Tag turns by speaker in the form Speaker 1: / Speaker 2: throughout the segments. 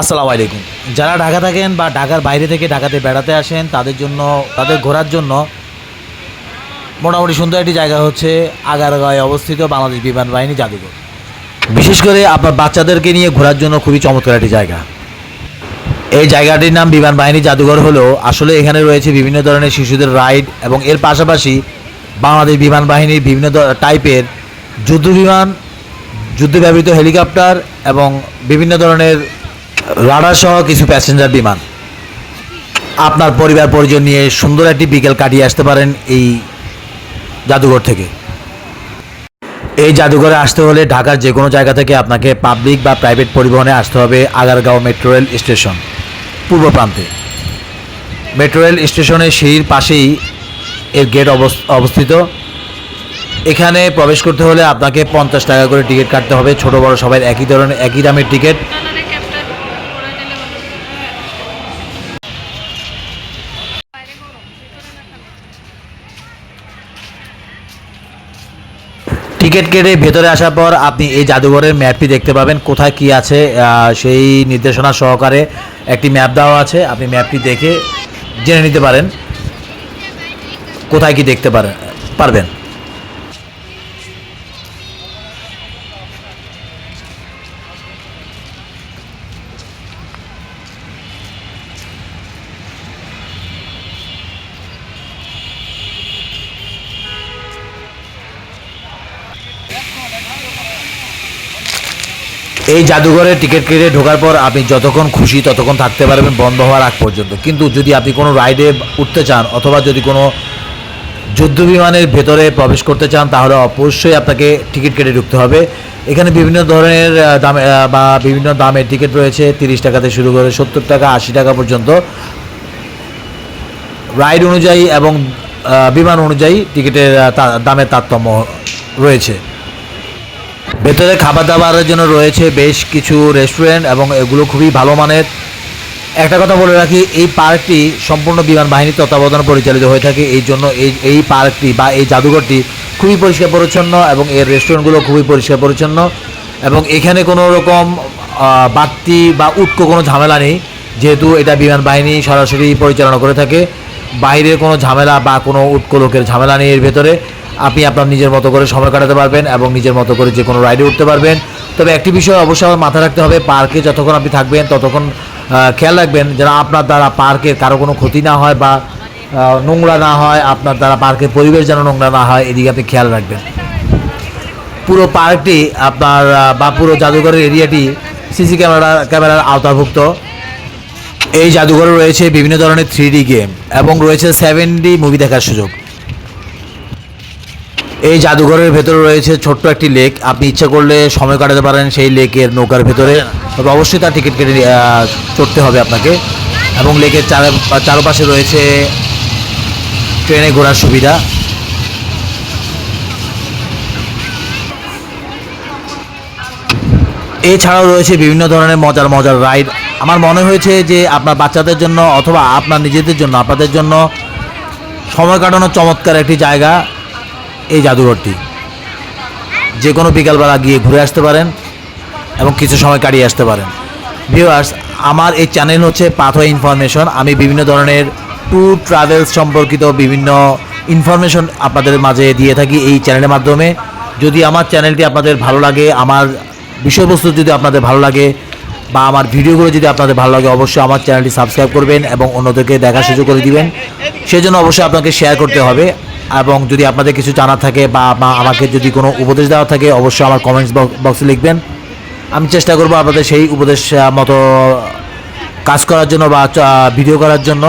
Speaker 1: আসসালামু আলাইকুম। যারা ঢাকা থাকেন বা ঢাকার বাইরে থেকে ঢাকাতে বেড়াতে আসেন, তাদের জন্য, তাদের ঘোরার জন্য মোটামুটি সুন্দর একটি জায়গা হচ্ছে আগারগাঁয়ে অবস্থিত বাংলাদেশ বিমান বাহিনী জাদুঘর। বিশেষ করে আপনার বাচ্চাদেরকে নিয়ে ঘোরার জন্য খুবই চমৎকার একটি জায়গা। এই জায়গাটির নাম বিমান বাহিনী জাদুঘর হলো আসলে এখানে রয়েছে বিভিন্ন ধরনের শিশুদের রাইড এবং এর পাশাপাশি বাংলাদেশ বিমান বাহিনীর বিভিন্ন টাইপের যুদ্ধ বিমান যুদ্ধে ব্যবহৃত হেলিকপ্টার এবং বিভিন্ন ধরনের রাডার সহ কিছু প্যাসেঞ্জার বিমান। আপনার পরিবার পরিজন নিয়ে সুন্দর একটি বিকেল কাটিয়ে আসতে পারেন এই জাদুঘর থেকে। এই জাদুঘরে আসতে হলে ঢাকার যে কোনো জায়গা থেকে আপনাকে পাবলিক বা প্রাইভেট পরিবহনে আসতে হবে আগারগাঁও মেট্রো রেল স্টেশন পূর্ব প্রান্তে। মেট্রো রেল স্টেশনের সিঁড়ির পাশেই এর গেট অবস- অবস্থিত। এখানে প্রবেশ করতে হলে আপনাকে পঞ্চাশ টাকা করে টিকিট কাটতে হবে। ছোট বড় সবাই একই ধরনের, একই দামের টিকিট
Speaker 2: কালারে ক্যাপটা পরা গেলে ভালো বাইরে গরম ভিতরে না ঠান্ডা
Speaker 1: টিকিট কেটে ভেতরে আসার পর আপনি এই জাদুঘরের ম্যাপটি দেখতে পাবেন, কোথায় কি আছে সেই নির্দেশনা সহকারে একটি ম্যাপ দেওয়া আছে, আপনি ম্যাপটি দেখে জেনে নিতে পারেন, কোথায় কি দেখতে পারেন পারবেন। এই জাদুঘরে টিকিট কেটে ঢোকার পর আপনি যতক্ষণ খুশি ততক্ষণ থাকতে পারবেন, বন্ধ হওয়ার আগ পর্যন্ত। কিন্তু যদি আপনি কোনো রাইডে উঠতে চান অথবা যদি কোনো যুদ্ধ বিমানের ভেতরে প্রবেশ করতে চান, তাহলে অবশ্যই আপনাকে টিকিট কেটে ঢুকতে হবে। এখানে বিভিন্ন ধরনের দামে বা বিভিন্ন দামের টিকিট রয়েছে, তিরিশ টাকাতে শুরু করে সত্তর টাকা, আশি টাকা পর্যন্ত। রাইড অনুযায়ী এবং বিমান অনুযায়ী টিকিটের দামের তারতম্য রয়েছে। ভেতরে খাবার দাবারের জন্য রয়েছে বেশ কিছু রেস্টুরেন্ট এবং এগুলো খুবই ভালো মানের। একটা কথা বলে রাখি, এই পার্কটি সম্পূর্ণ বিমান বাহিনীর তত্ত্বাবধানে পরিচালিত হয়ে থাকে। এই জন্য এই এই পার্কটি বা এই জাদুঘরটি খুবই পরিষ্কার পরিচ্ছন্ন এবং এর রেস্টুরেন্টগুলো খুবই পরিষ্কার পরিচ্ছন্ন। এবং এখানে কোনো রকম বাড়তি বা উটকো কোনো ঝামেলা নেই। যেহেতু এটা বিমান বাহিনী সরাসরি পরিচালনা করে থাকে। বাইরের কোনো ঝামেলা বা কোনো উটকো লোকের ঝামেলা নেই এর ভেতরে। আপনি আপনার নিজের মতো করে সময় কাটাতে পারবেন এবং নিজের মতো করে যে কোনো রাইডে উঠতে পারবেন। তবে একটি বিষয় অবশ্যই আমার মাথায় রাখতে হবে পার্কে যতক্ষণ আপনি থাকবেন, ততক্ষণ খেয়াল রাখবেন যেন আপনার দ্বারা পার্কের কারও কোনো ক্ষতি না হয় বা নোংরা না হয়, আপনার দ্বারা পার্কের পরিবেশ যেন নোংরা না হয়, এদিকে আপনি খেয়াল রাখবেন। পুরো পার্কটি আপনার বা পুরো জাদুঘরের এরিয়াটি সিসি ক্যামেরা ক্যামেরার আওতাভুক্ত। এই জাদুঘরে রয়েছে বিভিন্ন ধরনের থ্রি গেম এবং রয়েছে সেভেন মুভি দেখার সুযোগ। এই জাদুঘরের ভেতরে রয়েছে ছোট্ট একটি লেক আপনি ইচ্ছা করলে সময় কাটাতে পারেন সেই লেকের নৌকার ভেতরে। তবে অবশ্যই তার টিকিট কেটে চড়তে হবে আপনাকে। এবং লেকের চার চারপাশে রয়েছে ট্রেনে ঘোরার সুবিধা। এছাড়াও রয়েছে বিভিন্ন ধরনের মজার মজার রাইড আমার মনে হয়েছে যে আপনার বাচ্চাদের জন্য অথবা আপনার নিজেদের জন্য আপনাদের জন্য সময় কাটানোর চমৎকার একটি জায়গা। এই জাদুঘরটি যে কোনো বিকালবেলা গিয়ে ঘুরে আসতে পারেন এবং কিছু সময় কাটিয়ে আসতে পারেন। ভিউয়ার্স আমার এই চ্যানেল হচ্ছে পাথওয়ে ইনফরমেশন আমি বিভিন্ন ধরনের ট্যুর ট্রাভেলস সম্পর্কিত বিভিন্ন ইনফরমেশন আপনাদের মাঝে দিয়ে থাকি এই চ্যানেলের মাধ্যমে। যদি আমার চ্যানেলটি আপনাদের ভালো লাগে, আমার বিষয়বস্তু যদি আপনাদের ভালো লাগে, বা আমার ভিডিওগুলো যদি আপনাদের ভালো লাগে, অবশ্যই আমার চ্যানেলটি সাবস্ক্রাইব করবেন এবং অন্যদেরকে দেখা সুযোগ করে দিবেন। সেজন্য অবশ্যই আপনাকে শেয়ার করতে হবে। এবং যদি আপনাদের কিছু জানা থাকে বা আমাকে যদি কোনো উপদেশ দেওয়া থাকে, অবশ্যই আমার কমেন্টস বক্সে লিখবেন। আমি চেষ্টা করব আপনাদের সেই উপদেশ মতো কাজ করার জন্য বা ভিডিও করার জন্য।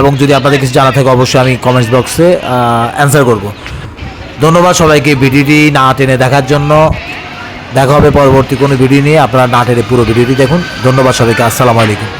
Speaker 1: এবং যদি আপনাদের কিছু জানা থাকে, অবশ্যই আমি কমেন্টস বক্সে অ্যান্সার করব। ধন্যবাদ সবাইকে ভিডিওটি না টেনে দেখার জন্য। দেখা হবে পরবর্তী কোনো ভিডিও নিয়ে। আপনারা না টেনে পুরো ভিডিওটি দেখুন। ধন্যবাদ সবাইকে। আসসালামু আলাইকুম।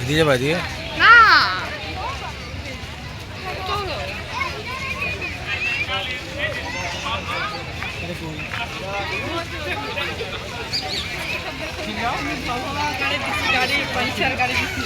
Speaker 1: এদিকে যাবা এদিকে
Speaker 2: না
Speaker 3: গাড়ি দিচ্ছি গাড়ি পাঞ্চার গাড়ি দিচ্ছি